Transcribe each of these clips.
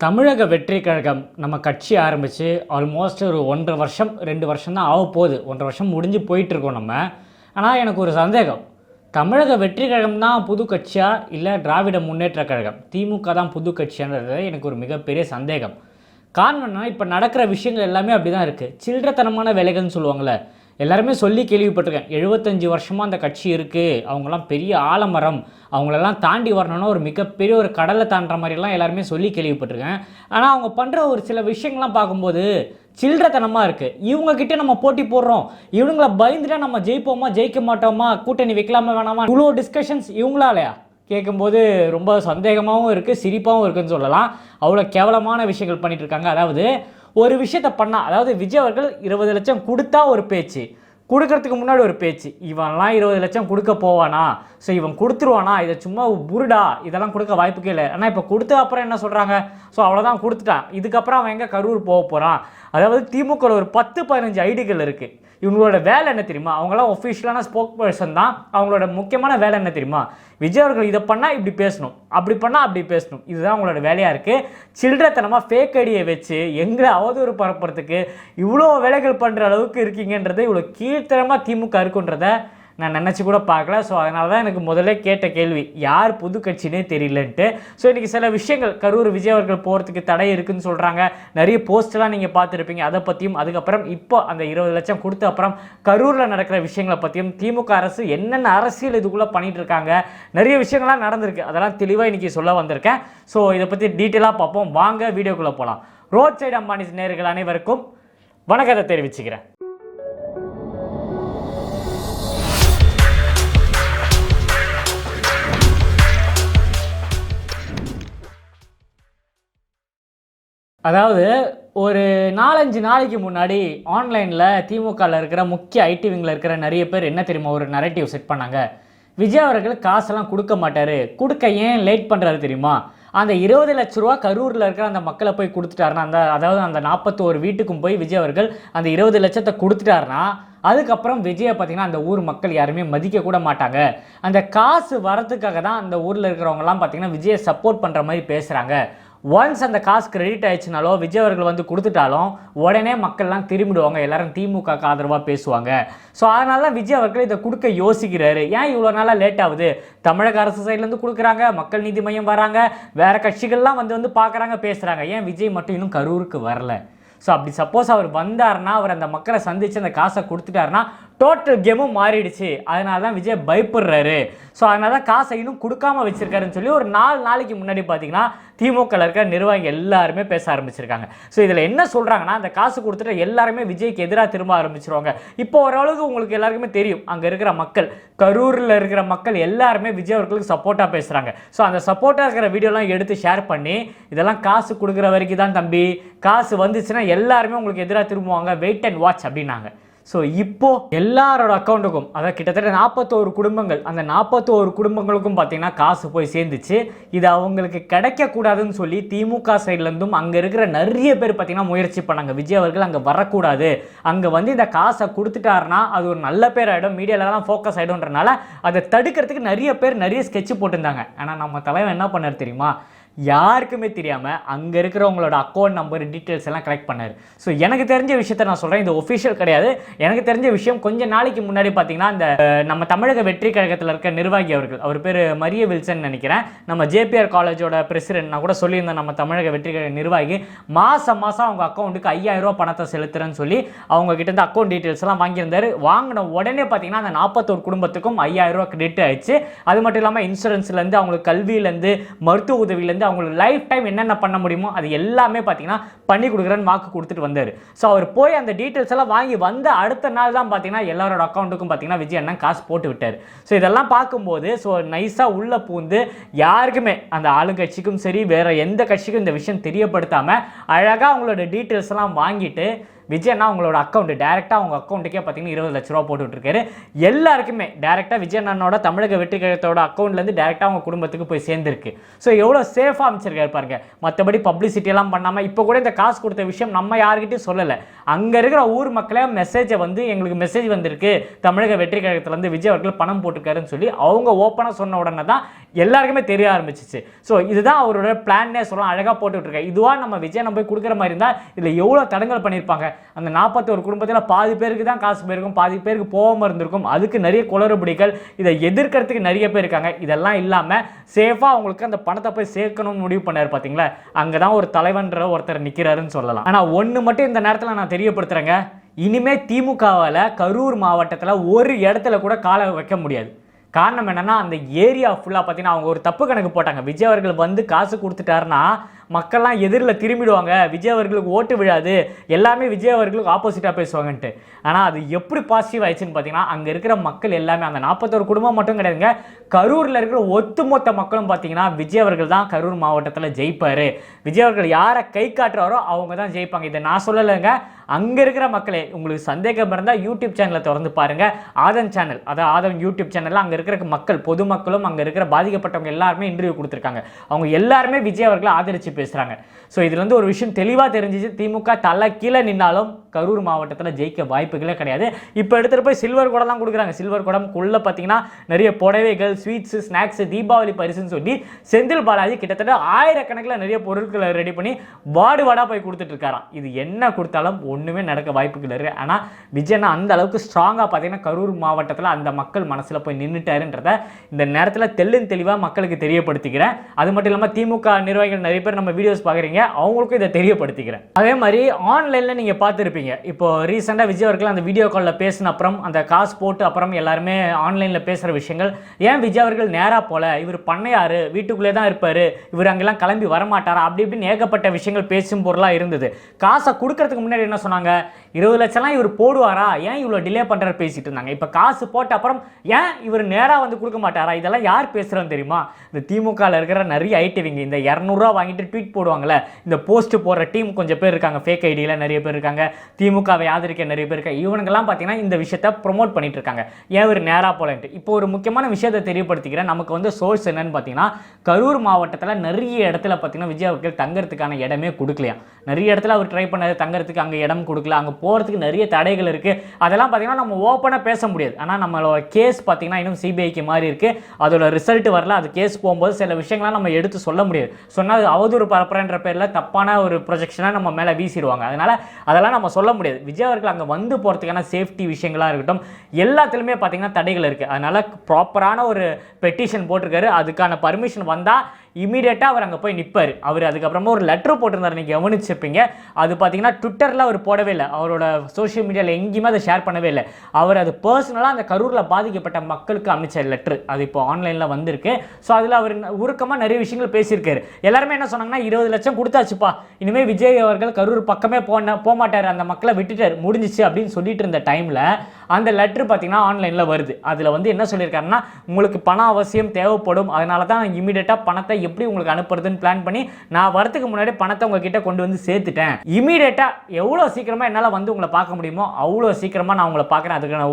தமிழக வெற்றி கழகம் நம்ம கட்சி ஆரம்பித்து ஆல்மோஸ்ட் ஒரு ஒன்றரை வருஷம் ரெண்டு வருஷம் தான் ஆக போகுது. ஒன்றரை வருஷம் முடிஞ்சு போயிட்டுருக்கோம் நம்ம. ஆனால் எனக்கு ஒரு சந்தேகம். தமிழக வெற்றி கழகம் தான் புது கட்சியா? இல்லை திராவிட முன்னேற்ற கழகம்? திமுக தான் புது கட்சியான்றது எனக்கு ஒரு மிகப்பெரிய சந்தேகம். காரணம் இப்போ நடக்கிற விஷயங்கள் எல்லாமே அப்படி தான் இருக்குது சில்லறத்தனமான வேலைகள்னு சொல்லுவாங்கள்ல எல்லாருமே சொல்லி கேள்விப்பட்டிருக்கேன். எழுபத்தஞ்சு வருஷமாக அந்த கட்சி இருக்குது அவங்களாம் பெரிய ஆலமரம். அவங்களெல்லாம் தாண்டி வரணும்னா ஒரு மிகப்பெரிய ஒரு கடலை தாண்டுற மாதிரிலாம் எல்லாருமே சொல்லி கேள்விப்பட்டிருக்கேன். ஆனால் அவங்க பண்ணுற ஒரு சில விஷயங்கள்லாம் பார்க்கும்போது சில்லறத்தனமாக இருக்குது இவங்கக்கிட்ட நம்ம போட்டி போடுறோம். இவங்கள பயந்துட்டா நம்ம ஜெயிப்போமா ஜெயிக்க மாட்டோமா கூட்டணி வைக்கலாமா வேணாமா? இவ்வளோ டிஸ்கஷன்ஸ் இவங்களாலையா? கேட்கும்போது ரொம்ப சந்தேகமாகவும் இருக்குது சிரிப்பாகவும் இருக்குதுன்னு சொல்லலாம். அவ்வளோ கேவலமான விஷயங்கள் பண்ணிகிட்ருக்காங்க இருக்காங்க. அதாவது ஒரு விஷயத்த பண்ணா அதாவது விஜய் அவர்கள் இருபது லட்சம் கொடுத்தா ஒரு பேச்சு கொடுக்கறதுக்கு முன்னாடி ஒரு பேச்சு இவன்லாம் இருபது லட்சம் கொடுக்க போவானா? ஸோ இவன் கொடுத்துருவானா? இதை சும்மா புருடா இதெல்லாம் கொடுக்க வாய்ப்புக்கே இல்லை. ஆனால் இப்போ கொடுத்த அப்புறம் என்ன சொல்கிறாங்க ஸோ அவ்வளோதான் கொடுத்துட்டான். இதுக்கப்புறம் அவன் எங்கே கரூர் போக போகிறான் அதாவது திமுக ஒரு பத்து பதினஞ்சு ஐடிகள் இருக்குது இவங்களோட வேலை என்ன தெரியுமா? அவங்களாம் ஒஃபிஷியலான ஸ்போக் பர்சன் தான். அவங்களோட முக்கியமான வேலை என்ன தெரியுமா? விஜய் அவர்கள் இதை பண்ணால் இப்படி பேசணும் அப்படி பண்ணால் அப்படி பேசணும். இதுதான் அவங்களோட வேலையாக இருக்குது சில்லறத்தனமாக ஃபேக் ஐடியை வச்சு எங்களை அவதூறு பரப்புறதுக்கு இவ்வளோ வேலைகள் பண்ணுற அளவுக்கு இருக்கீங்கன்றது இவ்வளோ கீழ்த்தனமாக திமுக இருக்குன்றதை நான் நினச்சி கூட பார்க்கல. ஸோ அதனால தான் எனக்கு முதல்ல கேட்ட கேள்வி யார் புது கட்சினே தெரியலன்ட்டு. ஸோ இன்றைக்கி சில விஷயங்கள் கரூர் விஜய் அவர்கள் போகிறதுக்கு தடை இருக்குதுன்னு சொல்கிறாங்க நிறைய போஸ்ட்லாம் நீங்கள் பார்த்துருப்பீங்க. அதை பற்றியும் அதுக்கப்புறம் இப்போ அந்த இருபது லட்சம் கொடுத்த அப்புறம் கரூரில் நடக்கிற விஷயங்களை பற்றியும் திமுக அரசு என்னென்ன அரசியல் இதுக்குள்ளே பண்ணிகிட்டு இருக்காங்க நிறைய விஷயங்கள்லாம் நடந்திருக்கு. அதெல்லாம் தெளிவாக இன்றைக்கி சொல்ல வந்திருக்கேன். ஸோ இதை பற்றி டீட்டெயிலாக பார்ப்போம். வாங்க வீடியோக்குள்ளே போகலாம் ரோட் சைடு அம்பானி நேர்கள் அனைவருக்கும் வணக்கத்தை தெரிவிச்சுக்கிறேன். அதாவது ஒரு நாலஞ்சு நாளைக்கு முன்னாடி ஆன்லைனில் திமுகவில் இருக்கிற முக்கிய ஐடி விங்கில் இருக்கிற நிறைய பேர் என்ன தெரியுமா ஒரு நரேட்டிவ் செட் பண்ணாங்க? விஜய் அவர்கள் காசெல்லாம் கொடுக்க மாட்டார். கொடுக்க ஏன் லேட் பண்ணுறாரு தெரியுமா? அந்த இருபது லட்ச ரூபா கரூரில் இருக்கிற அந்த மக்களை போய் கொடுத்துட்டாருன்னா அந்த அதாவது அந்த நாற்பத்தோரு வீட்டுக்கும் போய் விஜய் அவர்கள் அந்த இருபது லட்சத்தை கொடுத்துட்டாருன்னா அதுக்கப்புறம் விஜயை பார்த்தீங்கன்னா அந்த ஊர் மக்கள் யாருமே மதிக்க கூட மாட்டாங்க. அந்த காசு வரதுக்காக தான் அந்த ஊரில் இருக்கிறவங்கலாம் பார்த்தீங்கன்னா விஜயை சப்போர்ட் பண்ணுற மாதிரி பேசுகிறாங்க ஒன்ஸ் அந்த காசு கிரெடிட் ஆயிடுச்சுனாலோ விஜய் அவர்கள் வந்து கொடுத்துட்டாலும் உடனே மக்கள்லாம் திரும்பிடுவாங்க. எல்லாரும் திமுக ஆதரவாக பேசுவாங்க. ஸோ அதனால தான் விஜய் அவர்கள் இதை கொடுக்க யோசிக்கிறாரு. ஏன் இவ்வளோ நாளாக லேட் ஆகுது? தமிழக அரசு சைட்லேருந்து கொடுக்குறாங்க. மக்கள் நீதி மையம் வராங்க. வேறு கட்சிகள்லாம் வந்து வந்து பார்க்குறாங்க பேசுகிறாங்க ஏன் விஜய் மட்டும் இன்னும் கரூருக்கு வரல? ஸோ அப்படி சப்போஸ் அவர் வந்தாருன்னா அவர் அந்த மக்களை சந்தித்து அந்த காசை கொடுத்துட்டாருன்னா டோட்டல் கேமும் மாறிடுச்சு. அதனால தான் விஜய் பயப்படுறாரு. ஸோ அதனால தான் காசை இன்னும் கொடுக்காம வச்சுருக்காருன்னு சொல்லி ஒரு நாலு நாளைக்கு முன்னாடி பார்த்தீங்கன்னா திமுகவில் இருக்கிற நிர்வாகிகள் எல்லாருமே பேச ஆரம்பிச்சிருக்காங்க. ஸோ இதில் என்ன சொல்கிறாங்கன்னா அந்த காசு கொடுத்துட்டு எல்லாருமே விஜய்க்கு எதிராக திரும்ப ஆரம்பிச்சிருவாங்க. இப்போ ஓரளவுக்கு உங்களுக்கு எல்லாருக்குமே தெரியும். அங்கே இருக்கிற மக்கள் கரூரில் இருக்கிற மக்கள் எல்லாருமே விஜய் அவர்களுக்கு சப்போர்ட்டாக பேசுகிறாங்க ஸோ அந்த சப்போர்ட்டாக இருக்கிற வீடியோலாம் எடுத்து ஷேர் பண்ணி இதெல்லாம் காசு கொடுக்குற வரைக்கும் தான் தம்பி. காசு வந்துச்சுன்னா எல்லாருமே உங்களுக்கு எதிராக திரும்புவாங்க. வெயிட் அண்ட் வாட்ச் அப்படின்னாங்க. ஸோ இப்போது எல்லாரோட அக்கௌண்ட்டுக்கும் அதாவது கிட்டத்தட்ட நாற்பத்தோரு குடும்பங்கள் அந்த நாற்பத்தோரு குடும்பங்களுக்கும் பார்த்தீங்கன்னா காசு போய் சேர்ந்துச்சு. இது அவங்களுக்கு கிடைக்கக்கூடாதுன்னு சொல்லி திமுக சைட்லேருந்தும் அங்கே இருக்கிற நிறைய பேர் பார்த்திங்கன்னா முயற்சி பண்ணாங்க. விஜய் அவர்கள் அங்கே வரக்கூடாது. அங்கே வந்து இந்த காசை கொடுத்துட்டாருன்னா அது ஒரு நல்ல பேர் ஆகிடும் மீடியாலலாம் ஃபோக்கஸ் ஆகிடும்ன்றனால அதை தடுக்கிறதுக்கு நிறைய பேர் நிறைய ஸ்கெட்ச் போட்டிருந்தாங்க. ஆனால் நம்ம தலைவன் என்ன பண்ணார் தெரியுமா? யாருக்குமே தெரியாமல் அங்கே இருக்கிறவங்களோட அக்கௌண்ட் நம்பர் டீட்டெயில்ஸ் எல்லாம் கலெக்ட் பண்ணார். ஸோ எனக்கு தெரிஞ்ச விஷயத்த நான் சொல்கிறேன் இது ஒஃபிஷியல் கிடையாது. எனக்கு தெரிஞ்ச விஷயம் கொஞ்சம் நாளைக்கு முன்னாடி பார்த்தீங்கன்னா இந்த நம்ம தமிழக வெற்றி கழகத்தில் இருக்க நிர்வாகி அவர்கள் அவர் பேர் மரிய வில்சன் நினைக்கிறேன். நம்ம ஜேபிஆர் காலேஜோட பிரசிடென்ட் நான் கூட சொல்லியிருந்தேன் நம்ம தமிழக வெற்றி கழக நிர்வாகி. மாதம் மாதம் அவங்க அக்கௌண்ட்டுக்கு ஐயாயிரம் ரூபா பணத்தை செலுத்துறேன்னு சொல்லி அவங்க கிட்ட இருந்து அக்கௌண்ட் டீட்டெயில்ஸ் எல்லாம் வாங்கியிருந்தார். வாங்கின உடனே பார்த்தீங்கன்னா அந்த நாற்பத்தோரு குடும்பத்துக்கும் ஐயாயிரம் ரூபா கிரெடிட் ஆயிடுச்சு. அது மட்டும் இல்லாமல் இன்சூரன்ஸ்லேருந்து அவங்களுக்கு கல்வியிலேருந்து மருத்துவ உதவியிலேருந்து அவங்களுக்கு லைஃப் டைம் என்னென்ன பண்ண முடியுமோ அது எல்லாமே பார்த்தீங்கன்னா பண்ணி கொடுக்குறேன்னு வாக்கு கொடுத்துட்டு வந்தார். ஸோ அவர் போய் அந்த டீட்டெயில்ஸ் எல்லாம் வாங்கி வந்த அடுத்த நாள் தான் பார்த்தீங்கன்னா எல்லாரோட அக்கௌண்ட்டுக்கும் பார்த்தீங்கன்னா விஜய் அண்ணன் காசு போட்டு விட்டார். ஸோ இதெல்லாம் பார்க்கும்போது ஸோ நைஸாக உள்ளே பூந்து யாருக்குமே அந்த ஆளுங்கட்சிக்கும் சரி வேறு எந்த கட்சிக்கும் இந்த விஷயம் தெரியப்படுத்தாமல் அழகாக அவங்களோட டீட்டெயில்ஸ் எல்லாம் வாங்கிட்டு விஜயண்ணா உங்களோட அக்கௌண்ட் டேரெக்டாக அவங்க அக்கௌண்ட்டுக்கே பார்த்தீங்கன்னா இருபது லட்ச ரூபா போட்டுட்ருக்காரு. எல்லாருக்குமே டேரெக்டாக விஜயண்ணனோட தமிழக வெற்றி கழகத்தோட அக்கௌண்ட்லேருந்து டேரெக்டாக அவங்க குடும்பத்துக்கு போய் சேர்ந்துருக்கு. ஸோ எவ்வளோ சேஃபாக அமைச்சிருக்காரு பாருங்க. மற்றபடி பப்ளிசிட்டியெல்லாம் பண்ணாமல் இப்போ கூட இந்த காசு கொடுத்த விஷயம் நம்ம யாருக்கிட்டையும் சொல்லலை. அங்கே இருக்கிற ஊர் மக்களே மெசேஜை வந்து எங்களுக்கு மெசேஜ் வந்திருக்கு. தமிழக வெற்றி கழகத்துலேருந்து விஜய் அவர்கள் பணம் போட்டிருக்காருன்னு சொல்லி அவங்க ஓப்பனாக சொன்ன உடனே தான் எல்லாருக்குமே தெரிய ஆரம்பிச்சிச்சு. ஸோ இதுதான் அவரோட பிளான்னே சொல்லலாம். அழகாக போட்டுட்ருக்காரு. இதுவாக நம்ம விஜய் நம்ம போய் கொடுக்குற மாதிரி இருந்தால் இதில் எவ்வளோ தடங்கல் பண்ணியிருப்பாங்க அந்த நாற்பத்தோரு குடும்பத்தில் பாதி பேருக்கு தான் காசு போயிருக்கும் பாதி பேருக்கு போகாமல் இருந்திருக்கும். அதுக்கு நிறைய குளறுபடிகள் இதை எதிர்க்கிறதுக்கு நிறைய பேர் இருக்காங்க. இதெல்லாம் இல்லாமல் சேஃபாக அவங்களுக்கு அந்த பணத்தை போய் சேர்க்கணும்னு முடிவு பண்ணார் பார்த்தீங்களா அங்கே தான் ஒரு தலைவன்ற ஒருத்தர் நிற்கிறாருன்னு சொல்லலாம். ஆனால் ஒன்று மட்டும் இந்த நேரத்தில் நான் தெரியப்படுத்துகிறேங்க இனிமே திமுகவால் கரூர் மாவட்டத்தில் ஒரு இடத்துல கூட காலை வைக்க முடியாது. காரணம் என்னென்னா அந்த ஏரியா ஃபுல்லாக பார்த்தீங்கன்னா அவங்க ஒரு தப்பு கணக்கு போட்டாங்க. விஜய் அவர்கள் வந்து காசு கொடுத்துட்டாருன்னா மக்கள்லாம் எதிரில் திரும்பிடுவாங்க. விஜய் அவர்களுக்கு ஓட்டு விழாது. எல்லாமே விஜய் அவர்களுக்கு ஆப்போசிட்டாக பேசுவாங்கன்ட்டு. ஆனால் அது எப்படி பாசிட்டிவ் ஆயிடுச்சுன்னு பார்த்தீங்கன்னா அங்கே இருக்கிற மக்கள் எல்லாமே அந்த நாற்பத்தோரு குடும்பம் மட்டும் கிடையாதுங்க. கரூரில் இருக்கிற ஒட்டுமொத்த மக்களும் பார்த்தீங்கன்னா விஜய் அவர்கள் தான் கரூர் மாவட்டத்தில் ஜெயிப்பார். விஜய் அவர்கள் யாரை கை காட்டுறாரோ அவங்க தான் ஜெயிப்பாங்க. இதை நான் சொல்லலைங்க. அங்கே இருக்கிற மக்களே உங்களுக்கு சந்தேகம் இருந்தால் யூடியூப் சேனலை திறந்து பாருங்கள் ஆதன் சேனல் அதாவது ஆதன் யூடியூப் சேனலில் அங்கே இருக்கிற மக்கள் பொதுமக்களும் அங்கே இருக்கிற பாதிக்கப்பட்டவங்க எல்லாருமே இன்டர்வியூ கொடுத்துருக்காங்க. அவங்க எல்லாருமே விஜய் அவர்களை ஆதரித்து பேசுகிறாங்க ஸோ இதில் வந்து ஒரு விஷயம் தெளிவாக தெரிஞ்சிச்சு. திமுக தலை கீழே நின்னாலும் கரூர் மாவட்டத்தில் ஜெயிக்க வாய்ப்புகளே கிடையாது. இப்போ எடுத்துகிட்டு போய் சில்வர் குடம்லாம் கொடுக்குறாங்க. சில்வர் குடம் குள்ளே பார்த்தீங்கன்னா நிறைய புடவைகள் ஸ்வீட்ஸு ஸ்நாக்ஸு தீபாவளி பரிசுன்னு சொல்லி செந்தில் பாலாஜி கிட்டத்தட்ட ஆயிரக்கணக்கில் நிறைய பொருட்களை ரெடி பண்ணி வார்டு வார்டாக போய் கொடுத்துட்ருக்காராம் இது என்ன கொடுத்தாலும் ஒன்றுமே நடக்க வாய்ப்புகள் இருக்குது ஆனால் விஜயனா அந்த அளவுக்கு ஸ்ட்ராங்காக பார்த்தீங்கன்னா கரூர் மாவட்டத்தில் அந்த மக்கள் மனசில் போய் நின்றுட்டாருன்றத இந்த நேரத்தில் தெல்லுன்னு தெளிவாக மக்களுக்கு தெரியப்படுத்திக்கிறேன். அது மட்டும் இல்லாமல் திமுக நிர்வாகிகள் நிறைய பேர் நம்ம வீடியோஸ் பார்க்குறீங்க அவங்களுக்கும் இதை தெரியப்படுத்திக்கிறேன். அதே மாதிரி ஆன்லைனில் நீங்கள் பார்த்துருப்பீங்க. இப்போ ரீசெண்டாக விஜய் அவர்கள் அந்த வீடியோ காலில் பேசின அப்புறம் அந்த காசு போட்டு அப்புறம் எல்லாருமே ஆன்லைனில் பேசுகிற விஷயங்கள் ஏன் விஜய் அவர்கள் நேராக போல? இவர் பண்ணையாரு வீட்டுக்குள்ளே தான் இருப்பார் இவர் அங்கெல்லாம் கிளம்பி வரமாட்டாரா? அப்படி இப்படின்னு ஏகப்பட்ட விஷயங்கள் பேசும் பொருளாக இருந்தது. காசை கொடுக்கறதுக்கு முன்னாடி என்ன சொன்னாங்க? இருபது லட்சம்லாம் இவர் போடுவாரா? ஏன் இவ்வளோ டிலே பண்ணுறாரு பேசிட்டு இருந்தாங்க? இப்போ காசு போட்ட அப்புறம் ஏன் இவர் நேராக வந்து கொடுக்க மாட்டாரா? இதெல்லாம் யார் பேசுகிறோன்னு தெரியுமா? இந்த திமுகவில் இருக்கிற நிறைய ஐடிவிங்க இந்த இரநூறுவா வாங்கிட்டு ட்வீட் போடுவாங்களே இந்த போஸ்ட் போடுற டீம் கொஞ்சம் பேர் இருக்காங்க ஃபேக் ஐடியில் நிறைய பேர் இருக்காங்க. திமுகவை ஆதரிக்க நிறைய பேர் இருக்காங்க இவனுங்கெல்லாம் பார்த்தீங்கன்னா இந்த விஷயத்த ப்ரொமோட் பண்ணிட்டு இருக்காங்க ஏன் ஒரு நேராக போலன்ட்டு? இப்போ ஒரு முக்கியமான விஷயத்தை தெரியப்படுத்திக்கிறேன். நமக்கு வந்து சோர்ஸ் என்னன்னு பார்த்தீங்கன்னா கரூர் மாவட்டத்தில் நிறைய இடத்துல பார்த்தீங்கன்னா விஜய் அவர்கள் தங்கறதுக்கான இடமே கொடுக்கலையா? நிறைய இடத்துல அவர் ட்ரை பண்ணது தங்கறதுக்கு அங்கே இடம் கொடுக்கல அங்கே போகிறதுக்கு நிறைய தடைகள் இருக்குது அதெல்லாம் பார்த்தீங்கன்னா நம்ம ஓப்பனாக பேச முடியாது. ஆனால் நம்மளோட கேஸ் பார்த்தீங்கன்னா இன்னும் சிபிஐக்கு மாதிரி இருக்குது அதோட ரிசல்ட் வரல. அது கேஸ் போகும்போது சில விஷயங்கள்லாம் நம்ம எடுத்து சொல்ல முடியாது. சொன்னால் அது அவதூறு பரப்புறன்ற பேரில் தப்பான ஒரு ப்ரொஜெக்ஷனாக நம்ம மேலே வீசிடுவாங்க. அதனால் அதெல்லாம் நம்ம சொல்ல முடியாது. விஜய் அவர்கள் அங்கே வந்து போகிறதுக்கான சேஃப்டி விஷயங்களாக இருக்கட்டும் எல்லாத்துலேயுமே பார்த்தீங்கன்னா தடைகள் இருக்குது அதனால் ப்ராப்பரான ஒரு பெட்டிஷன் போட்டிருக்காரு. அதுக்கான பர்மிஷன் வந்தால் இமீடியட்டாக அவர் அங்கே போய் நிற்பார் அவர் அதுக்கப்புறமா ஒரு லெட்டர் போட்டிருந்தார். நீங்கள் கவனிச்சிருப்பீங்க. அது பார்த்தீங்கன்னா ட்விட்டரில் அவர் போடவே இல்லை. அவரோட சோஷியல் மீடியாவில் எங்கேயுமே அதை ஷேர் பண்ணவே இல்லை. அவர் அது பர்சனலாக அந்த கரூரில் பாதிக்கப்பட்ட மக்களுக்கு அமைச்ச லெட்ரு அது இப்போ ஆன்லைனில் வந்திருக்கு. ஸோ அதில் அவர் உருக்கமாக நிறைய விஷயங்கள் பேசியிருக்காரு. எல்லாருமே என்ன சொன்னாங்கன்னா இருபது லட்சம் கொடுத்தாச்சுப்பா. இனிமேல் விஜய் அவர்கள் கரூர் பக்கமே போன போகமாட்டார் அந்த மக்களை விட்டுட்டார். முடிஞ்சிச்சு அப்படின்னு சொல்லிட்டு இருந்த டைமில் அந்த லெட்ரு பார்த்தீங்கன்னா ஆன்லைனில் வருது. அதில் வந்து என்ன சொல்லியிருக்காருன்னா உங்களுக்கு பணம் அவசியம் தேவைப்படும். அதனால தான் இமீடியட்டாக பணத்தை எப்படி உங்களுக்கு அனுப்புறதுன்னு பிளான் பண்ணி நான் வரதுக்கு முன்னாடி பணத்தை உங்ககிட்ட கொண்டு வந்து சேர்த்துட்டேன். இமீடியட்டாக எவ்வளோ சீக்கிரமாக என்னால் வந்து உங்களை பார்க்க முடியுமோ அவ்வளோ சீக்கிரமாக நான் உங்களை பார்க்குறேன். அதுக்கான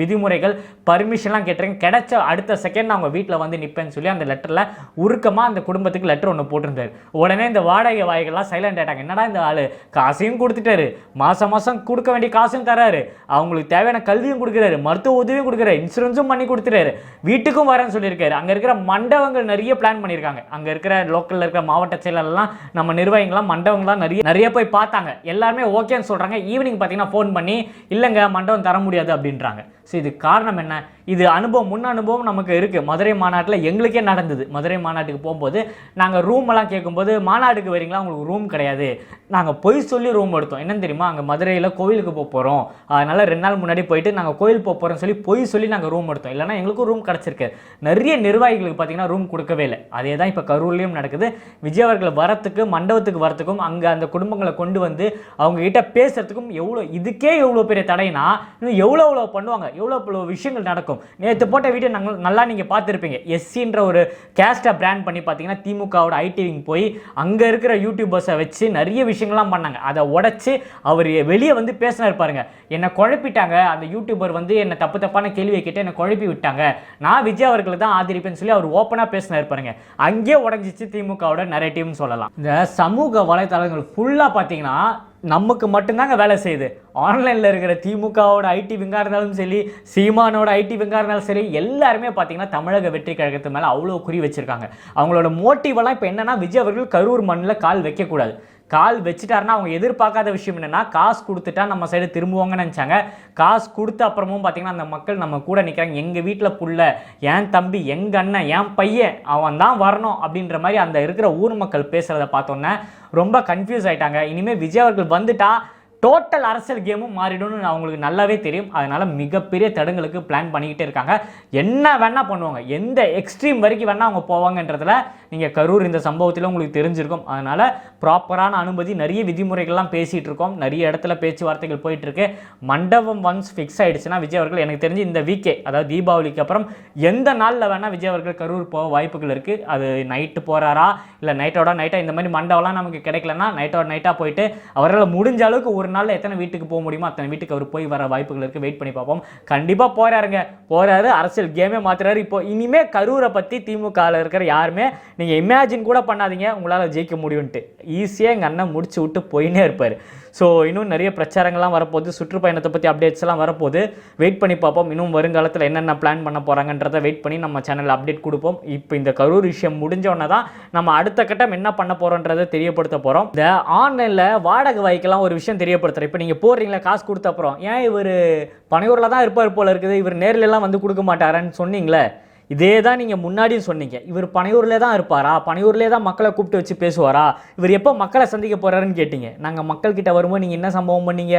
விதிமுறைகள் பர்மிஷன்லாம் கேட்டிருக்கேன். கிடைச்ச அடுத்த செகண்ட் நான் உங்கள் வீட்டில் வந்து நிற்பேன்னு சொல்லி அந்த லெட்டரில் உருக்கமாக அந்த குடும்பத்துக்கு லெட்டர் ஒன்று போட்டிருந்தாரு. உடனே இந்த வாடகை வாய்கள்லாம் சைலண்ட் ஆயிட்டாங்க. என்னடா இந்த ஆள்? காசையும் கொடுத்துட்டாரு. மாதம் மாதம் கொடுக்க வேண்டிய காசும் தராரு. அவங்களுக்கு தேவையான கல்வியும் கொடுக்குறாரு. மருத்துவ உதவியும் கொடுக்குறாரு. இன்சூரன்ஸும் பண்ணி கொடுத்துட்டாரு. வீட்டுக்கும் வரேன்னு சொல்லியிருக்காரு. அங்கே இருக்கிற மண்டபங்கள் நிறைய பிளான் பண்ணியிருக்காங்க. அங்கே இருக்கிற லோக்கலில் இருக்கிற மாவட்ட செயலர்லாம் நம்ம நிர்வாகிகள்லாம் மண்டபங்கள்லாம் நிறைய நிறைய போய் பார்த்தாங்க. எல்லாருமே ஓகேன்னு சொல்கிறாங்க ஈவினிங் பார்த்தீங்கன்னா ஃபோன் பண்ணி இல்லைங்க மண்டபம் தர முடியாது அப்படின்றாங்க. ஸோ இது காரணம் என்ன? இது அனுபவம் முன் அனுபவம் நமக்கு இருக்குது மதுரை மாநாட்டில் எங்களுக்கே நடந்தது. மதுரை மாநாட்டுக்கு போகும்போது நாங்கள் ரூம் எல்லாம் கேட்கும்போது மாநாடுக்கு வரீங்களா? உங்களுக்கு ரூம் கிடையாது. நாங்கள் பொய் சொல்லி ரூம் எடுத்தோம். என்னன்னு தெரியுமா? அங்கே மதுரையில் கோவிலுக்கு போக போகிறோம் அதனால் ரெண்டு நாள் முன்னாடி போயிட்டு நாங்கள் கோயில் போக போகிறோம்னு சொல்லி பொய் சொல்லி நாங்கள் ரூம் எடுத்தோம். இல்லைனா எங்களுக்கும் ரூம் கிடச்சிருக்கு. நிறைய நிர்வாகிகளுக்கு பார்த்தீங்கன்னா ரூம் கொடுக்கவே இல்லை. அதே தான் இப்போ கரூர்லேயும் நடக்குது. விஜய் அவர்கள் வரத்துக்கு மண்டபத்துக்கு வரத்துக்கும் அங்கே அந்த குடும்பங்களை கொண்டு வந்து அவங்க கிட்ட பேசுறதுக்கும் எவ்வளோ இதுக்கே எவ்வளோ பெரிய தடைனா இன்னும் எவ்வளோ எவ்வளோ பண்ணுவாங்க? எவ்வளோ இவ்வளோ விஷயங்கள் நடக்கும்? நேற்று போட்ட வீடியோ நாங்கள் நல்லா நீங்கள் பார்த்துருப்பீங்க. எஸ்சின்ற ஒரு கேஸ்ட்டை பிராண்ட் பண்ணி பார்த்தீங்கன்னா திமுகவோட ஐடி விங் போய் அங்கே இருக்கிற யூடியூபர்ஸை வச்சு நிறைய விஷயங்கள்லாம் பண்ணாங்க. அதை உடச்சி அவர் வெளியே வந்து பேசினார் பாருங்க. என்னை குழப்பிட்டாங்க. அந்த யூடியூபர் வந்து என்னை தப்பு தப்பான கேள்வியை கேட்டு என்னை குழப்பி விட்டாங்க. நான் விஜய் அவர்களை தான் ஆதரிப்பேன்னு சொல்லி அவர் ஓப்பனாக பேசினார் பாருங்க. அங்கேயே உடஞ்சிச்சு திமுகவோட நரேட்டிவ்னு சொல்லலாம். இந்த சமூக வலைத்தளங்கள் ஃபுல்லாக பார்த்தீங்கன்னா நமக்கு மட்டும்தாங்க வேலை செய்யுது. ஆன்லைனில் இருக்கிற திமுகவோட ஐடி விங்காக இருந்தாலும் சரி சீமானோட ஐடி விங்காக இருந்தாலும் சரி எல்லாருமே பார்த்தீங்கன்னா தமிழக வெற்றி கழகத்து மேலே அவ்வளோ குறி வச்சுருக்காங்க. அவங்களோட மோட்டிவெல்லாம் இப்போ என்னென்னா விஜய் அவர்கள் கரூர் மண்ணில் கால் வைக்கக்கூடாது. கால் வச்சுட்டாருன்னா அவங்க எதிர்பார்க்காத விஷயம் என்னன்னா காசு கொடுத்துட்டா நம்ம சைடு திரும்புவாங்கன்னு நினச்சாங்க. காசு கொடுத்த அப்புறமும் பார்த்தீங்கன்னா அந்த மக்கள் நம்ம கூட நிற்கிறாங்க எங்கள் வீட்டில் புள்ள என் தம்பி எங்கள் அண்ணன் என் பையன் அவன் தான் வரணும் அப்படின்ற மாதிரி அந்த இருக்கிற ஊர் மக்கள் பேசுகிறத பார்த்தோன்னே ரொம்ப கன்ஃபியூஸ் ஆகிட்டாங்க இனிமேல் விஜய் அவர்கள் வந்துட்டா டோட்டல் அரசியல் கேமும் மாறிடும்னு அவங்களுக்கு நல்லாவே தெரியும். அதனால் மிகப்பெரிய தடங்களுக்கு பிளான் பண்ணிக்கிட்டே இருக்காங்க. என்ன வேணால் பண்ணுவாங்க. எந்த எக்ஸ்ட்ரீம் வரைக்கும் வேணால் அவங்க போவாங்கன்றதுல நீங்கள் கரூர் இந்த சம்பவத்தில் உங்களுக்கு தெரிஞ்சிருக்கும். அதனால் ப்ராப்பரான அனுமதி நிறைய விதிமுறைகள்லாம் பேசிகிட்டு இருக்கோம். நிறைய இடத்துல பேச்சுவார்த்தைகள் போயிட்டுருக்கு மண்டபம் ஒன்ஸ் ஃபிக்ஸ் ஆகிடுச்சுன்னா விஜய் அவர்கள் எனக்கு தெரிஞ்சு இந்த வீக்கே அதாவது தீபாவளிக்கு அப்புறம் எந்த நாளில் வேணால் விஜய் அவர்கள் கரூர் போக வாய்ப்புகள் இருக்குது அது நைட்டு போகிறாரா இல்லை நைட்டோட நைட்டாக இந்த மாதிரி மண்டபம்லாம் நமக்கு கிடைக்கலன்னா நைட்டோட நைட்டாக போயிட்டு அவரால் முடிஞ்ச அளவுக்கு ஒரு நாளில் எத்தனை வீட்டுக்கு போக முடியுமோ அத்தனை வீட்டுக்கு அவர் போய் வர வாய்ப்புகள் இருக்குது வெயிட் பண்ணி பார்ப்போம். கண்டிப்பாக போகிறாருங்க போகிறாரு அரசியல் கேமே மாற்றுறாரு இப்போ இனிமே கரூரை பற்றி திமுகவில் இருக்கிற யாருமே நீங்கள் இமேஜின் கூட பண்ணாதீங்க. உங்களால் ஜெயிக்க முடியும்ன்ட்டு. ஈஸியாக எங்கள் அண்ணன் முடிச்சு விட்டு போயினே இருப்பார். ஸோ இன்னும் நிறைய பிரச்சாரங்கள்லாம் வரப்போகுது. சுற்றுப்பயணத்தை பற்றி அப்டேட்ஸ்லாம் வரப்போகுது. வெயிட் பண்ணி பார்ப்போம். இன்னும் வருங்காலத்தில் என்னென்ன பிளான் பண்ண போகிறாங்கன்றதை வெயிட் பண்ணி நம்ம சேனலில் அப்டேட் கொடுப்போம். இப்போ இந்த கரூர் விஷயம் முடிஞ்சோடனே தான் நம்ம அடுத்த கட்டம் என்ன பண்ண போகிறோன்றதை தெரியப்படுத்த போகிறோம் இந்த ஆன்லைனில் வாடகை வாய்க்கெல்லாம் ஒரு விஷயம் தெரியப்படுத்துகிறேன் இப்போ நீங்கள் போடுறீங்களா காசு கொடுத்த அப்புறம். ஏன் இவர் பனையூரில் தான் இருப்பார் போல இருக்குது. இவர் நேர்ல எல்லாம் வந்து கொடுக்க மாட்டாரான்னு சொன்னீங்களே? இதே தான் நீங்கள் முன்னாடியும் சொன்னீங்க. இவர் பனையூர்லேயே தான் இருப்பாரா? பனையூர்லேயே தான் மக்களை கூப்பிட்டு வச்சு பேசுவாரா? இவர் எப்போ மக்களை சந்திக்க போகிறாருன்னு கேட்டீங்க. நாங்கள் மக்கள்கிட்ட வரும்போது நீங்கள் என்ன சம்பவம் பண்ணீங்க?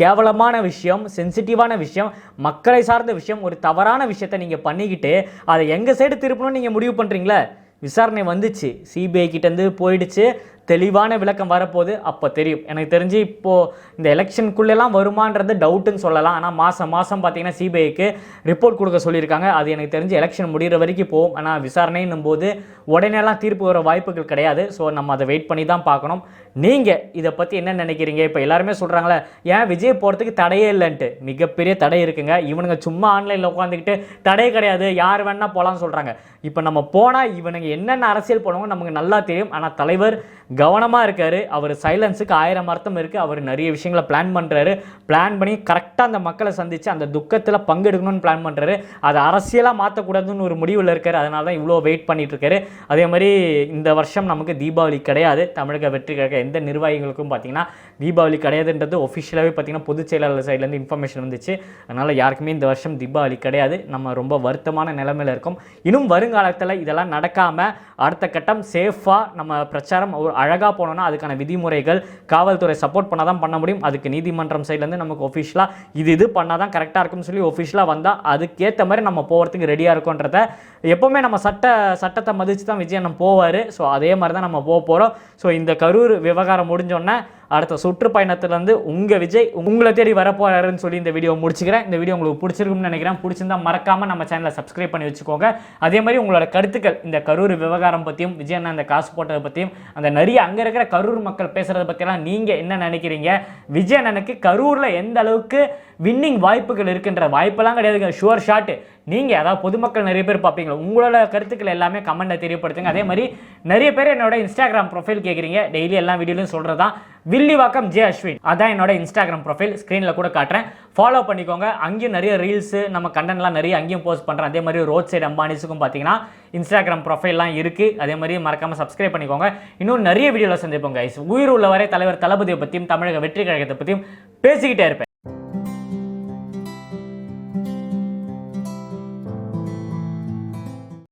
கேவலமான விஷயம் சென்சிட்டிவான விஷயம் மக்களை சார்ந்த விஷயம் ஒரு தவறான விஷயத்தை நீங்கள் பண்ணிக்கிட்டு அதை எங்கள் சைடு திருப்பணும்னு நீங்கள் முடிவு பண்ணுறீங்களே விசாரணை வந்துச்சு. சிபிஐ கிட்டேருந்து போயிடுச்சு. தெளிவான விளக்கம் வரப்போகுது அப்போ தெரியும். எனக்கு தெரிஞ்சு இப்போது இந்த எலெக்ஷனுக்குள்ளெல்லாம் வருமான்றது டவுட்டுன்னு சொல்லலாம். ஆனால் மாதம் மாதம் பார்த்தீங்கன்னா சிபிஐக்கு ரிப்போர்ட் கொடுக்க சொல்லியிருக்காங்க. அது எனக்கு தெரிஞ்சு எலெக்ஷன் முடிகிற வரைக்கும் போகும். ஆனால் விசாரணைன்னும் போது உடனேலாம் தீர்ப்பு வர வாய்ப்புகள் கிடையாது. ஸோ நம்ம அதை வெயிட் பண்ணி தான் பார்க்கணும். நீங்கள் இதை பற்றி என்ன நினைக்கிறீங்க? இப்போ எல்லாருமே சொல்கிறாங்களே ஏன் விஜய் போகிறதுக்கு தடையே இல்லைன்ட்டு. மிகப்பெரிய தடை இருக்குங்க. இவனுங்க சும்மா ஆன்லைனில் உட்காந்துக்கிட்டு தடை கிடையாது. யார் வேணால் போகலான்னு சொல்கிறாங்க இப்போ நம்ம போனால் இவனுங்க என்னென்ன அரசியல் பண்ணுவோம் நமக்கு நல்லா தெரியும். ஆனால் தலைவர் கவனமாக இருக்கார். அவர் சைலன்ஸுக்கு ஆயிரம் அர்த்தம் இருக்குது அவர் நிறைய விஷயங்களை பிளான் பண்ணுறாரு பிளான் பண்ணி கரெக்டாக அந்த மக்களை சந்தித்து அந்த துக்கத்தில் பங்கெடுக்கணும்னு பிளான் பண்ணுறாரு அதை அரசியலாக மாற்றக்கூடாதுன்னு ஒரு முடிவில் இருக்கார். அதனால தான் இவ்வளோ வெயிட் பண்ணிகிட்ருக்காரு அதே மாதிரி இந்த வருஷம் நமக்கு தீபாவளி கிடையாது. தமிழக வெற்றி கழக எந்த நிர்வாகிகளுக்கும் பார்த்தீங்கன்னா தீபாவளி கிடையாதுன்றது ஒஃபிஷியலாகவே பார்த்தீங்கன்னா பொதுச் செயலாளர் சைட்லேருந்து இன்ஃபர்மேஷன் வந்துச்சு. அதனால் யாருக்குமே இந்த வருஷம் தீபாவளி கிடையாது. நம்ம ரொம்ப வருத்தமான நிலைமையில் இருக்கோம். இன்னும் வருங்காலத்தில் இதெல்லாம் நடக்காமல் அடுத்த கட்டம் சேஃபாக நம்ம பிரச்சாரம் ஒரு அழகாக போனோம்னா அதுக்கான விதிமுறைகள் காவல்துறை சப்போர்ட் பண்ணால் தான் பண்ண முடியும். அதுக்கு நீதிமன்றம் சைட்லேருந்து நமக்கு ஒஃபிஷியலாக இது இது பண்ணால் தான் கரெக்டாக இருக்கும்னு சொல்லி ஒஃபிஷியலாக வந்தால் அதுக்கேற்ற மாதிரி நம்ம போகிறதுக்கு ரெடியாக இருக்கோன்றத எப்போவுமே நம்ம சட்ட சட்டத்தை மதித்து தான் விஜய் நம்ம போவார். ஸோ அதே மாதிரி தான் நம்ம போக போகிறோம் ஸோ இந்த கரூர் விவகாரம் முடிஞ்சோடனே அடுத்த சுற்றுப்பயணத்துலேருந்து உங்கள் விஜய் உங்களை தேடி வரப்போறாருன்னு சொல்லி இந்த வீடியோ முடிச்சுக்கிறேன். இந்த வீடியோ உங்களுக்கு பிடிச்சிருக்கும்னு நினைக்கிறேன். பிடிச்சிருந்தா மறக்காமல் நம்ம சேனலை சப்ஸ்கிரைப் பண்ணி வச்சுக்கோங்க. அதே மாதிரி உங்களோட கருத்துக்கள் இந்த கரூர் விவகாரம் பற்றியும் விஜய் அண்ணா அந்த காசு போட்டதை பற்றியும் அந்த நிறைய அங்கே இருக்கிற கரூர் மக்கள் பேசுகிறத பற்றிலாம் நீங்கள் என்ன நினைக்கிறீங்க? விஜய் அண்ணனுக்கு கரூரில் எந்த அளவுக்கு வின்னிங் வாய்ப்புகள் இருக்குன்ற வாய்ப்பெல்லாம் கிடையாதுங்க. ஷுவர் ஷாட்டு நீங்கள் அதாவது பொதுமக்கள் நிறைய பேர் பார்ப்பீங்களா? உங்களோட கருத்துக்கள் எல்லாமே கமெண்ட்டில் தெரியப்படுத்துங்க. அதே மாதிரி நிறைய பேர் என்னோட இன்ஸ்டாகிராம் ப்ரொஃபைல் கேட்குறீங்க டெய்லி எல்லா வீடியோலையும் சொல்கிறது தான் வில்லிவாக்கம் ஜே அஸ்வின் அதான் என்னோட இன்ஸ்டாகிராம் ப்ரொஃபைல் ஸ்க்ரீனில் கூட காட்டுறேன். ஃபாலோ பண்ணிக்கோங்க. அங்கேயும் நிறைய ரீல்ஸு நம்ம கண்டென்ட்லாம் நிறைய அங்கேயும் போஸ்ட் பண்ணுறேன் அதே மாதிரி ரோட் சைடு அம்பானிஸுக்கும் பார்த்தீங்கன்னா இன்ஸ்டாகிராம் ப்ரொஃபைல்லாம் இருக்குது அதே மாதிரி மறக்காமல் சப்ஸ்கிரைப் பண்ணிக்கோங்க. இன்னும் நிறைய வீடியோவில் சந்திப்போம் கைஸ் உயிர் உள்ளவரை தலைவர் தளபதியை பற்றியும் தமிழக வெற்றி கழகத்தை பற்றியும் பேசிக்கிட்டே இருப்பேன்.